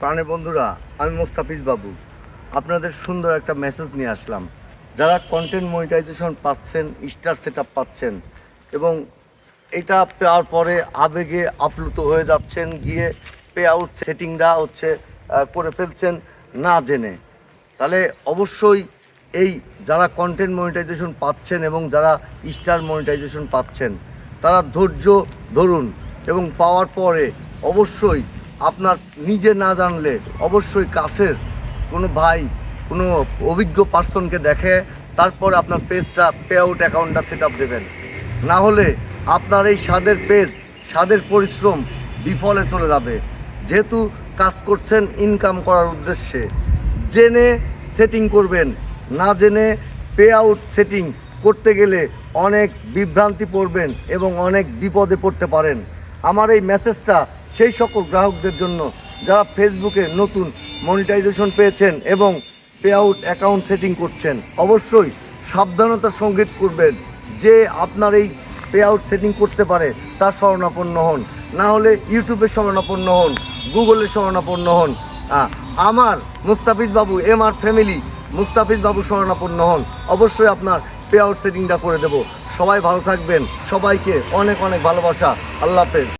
প্রাণের বন্ধুরা, আমি মোস্তাফিজ বাবু। আপনাদের সুন্দর একটা মেসেজ নিয়ে আসলাম। যারা কন্টেন্ট মনিটাইজেশন পাচ্ছেন স্টার সেট পাচ্ছেন, এবং এটা পাওয়ার পরে আবেগে আপ্লুত হয়ে যাচ্ছেন, গিয়ে পে আউট সেটিংটা হচ্ছে করে ফেলছেন, না জেনে। তাহলে অবশ্যই এই যারা কন্টেন্ট মনিটাইজেশন পাচ্ছেন এবং যারা স্টার মনিটাইজেশন পাচ্ছেন, তারা ধৈর্য ধরুন এবং পাওয়ার পরে অবশ্যই আপনার নিজে না জানলে অবশ্যই কাছের কোনো ভাই, কোনো অভিজ্ঞ পার্সনকে দেখে তারপর আপনার পেজটা পে আউট অ্যাকাউন্টটা সেট আপ দেবেন। না হলে আপনার এই স্বাদের পেজ, স্বাদের পরিশ্রম বিফলে চলে যাবে। যেহেতু কাজ করছেন ইনকাম করার উদ্দেশ্যে। জেনে সেটিং করবেন, না জেনে পে আউট সেটিং করতে গেলে অনেক বিভ্রান্তি পড়বেন এবং অনেক বিপদে পড়তে পারেন। আমার এই মেসেজটা সেই সকল গ্রাহকদের জন্য যারা ফেসবুকে নতুন মনিটাইজেশন পেয়েছেন এবং পে আউট অ্যাকাউন্ট সেটিং করছেন, অবশ্যই সাবধানতার সংগীত করবেন যে আপনার এই পে আউট সেটিং করতে পারে তার শরণাপন্ন হন। না হলে ইউটিউবের শরণাপন্ন হন গুগলের শরণাপন্ন হন। আমার মুস্তাফিজ বাবু এম আর ফ্যামিলি মুস্তাফিজ বাবু শরণাপন্ন হন। অবশ্যই আপনার পে আউট সেটিংটা করে দেবো। সবাই ভালো থাকবেন। সবাইকে অনেক অনেক ভালোবাসা। আল্লাহ হাফেজ।